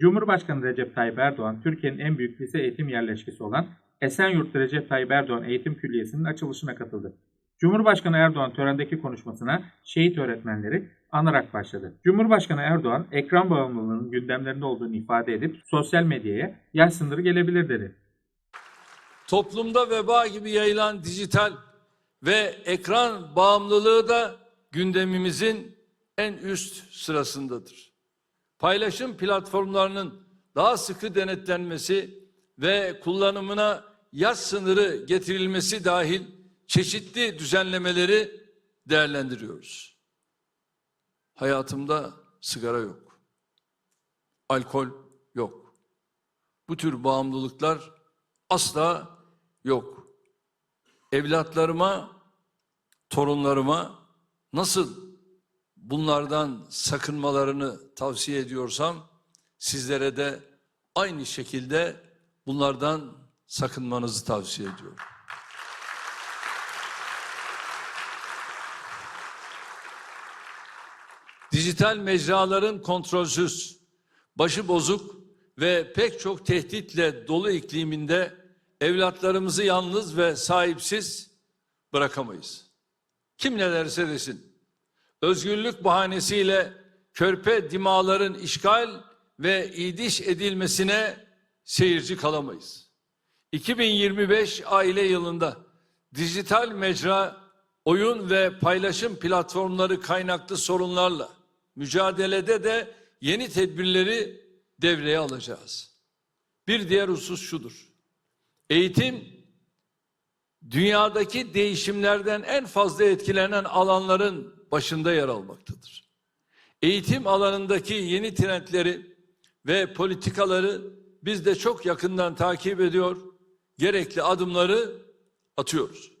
Cumhurbaşkanı Recep Tayyip Erdoğan, Türkiye'nin en büyük lise eğitim yerleşkesi olan Esenyurt'ta Recep Tayyip Erdoğan Eğitim Külliyesi'nin açılışına katıldı. Cumhurbaşkanı Erdoğan törendeki konuşmasına şehit öğretmenleri anarak başladı. Cumhurbaşkanı Erdoğan ekran bağımlılığının gündemlerinde olduğunu ifade edip sosyal medyaya yaş sınırı gelebilir dedi. Toplumda veba gibi yayılan dijital ve ekran bağımlılığı da gündemimizin en üst sırasındadır. Paylaşım platformlarının daha sıkı denetlenmesi ve kullanımına yaş sınırı getirilmesi dahil çeşitli düzenlemeleri değerlendiriyoruz. Hayatımda sigara yok. Alkol yok. Bu tür bağımlılıklar asla yok. Evlatlarıma, torunlarıma nasıl bunlardan sakınmalarını tavsiye ediyorsam sizlere de aynı şekilde bunlardan sakınmanızı tavsiye ediyorum. Dijital mecraların kontrolsüz, başı bozuk ve pek çok tehditle dolu ikliminde evlatlarımızı yalnız ve sahipsiz bırakamayız. Kim ne derse desin. Özgürlük bahanesiyle körpe dimaların işgal ve idiş edilmesine seyirci kalamayız. 2025 aile yılında dijital mecra, oyun ve paylaşım platformları kaynaklı sorunlarla mücadelede de yeni tedbirleri devreye alacağız. Bir diğer husus şudur. Eğitim dünyadaki değişimlerden en fazla etkilenen alanların başında yer almaktadır. Eğitim alanındaki yeni trendleri ve politikaları biz de çok yakından takip ediyor, gerekli adımları atıyoruz.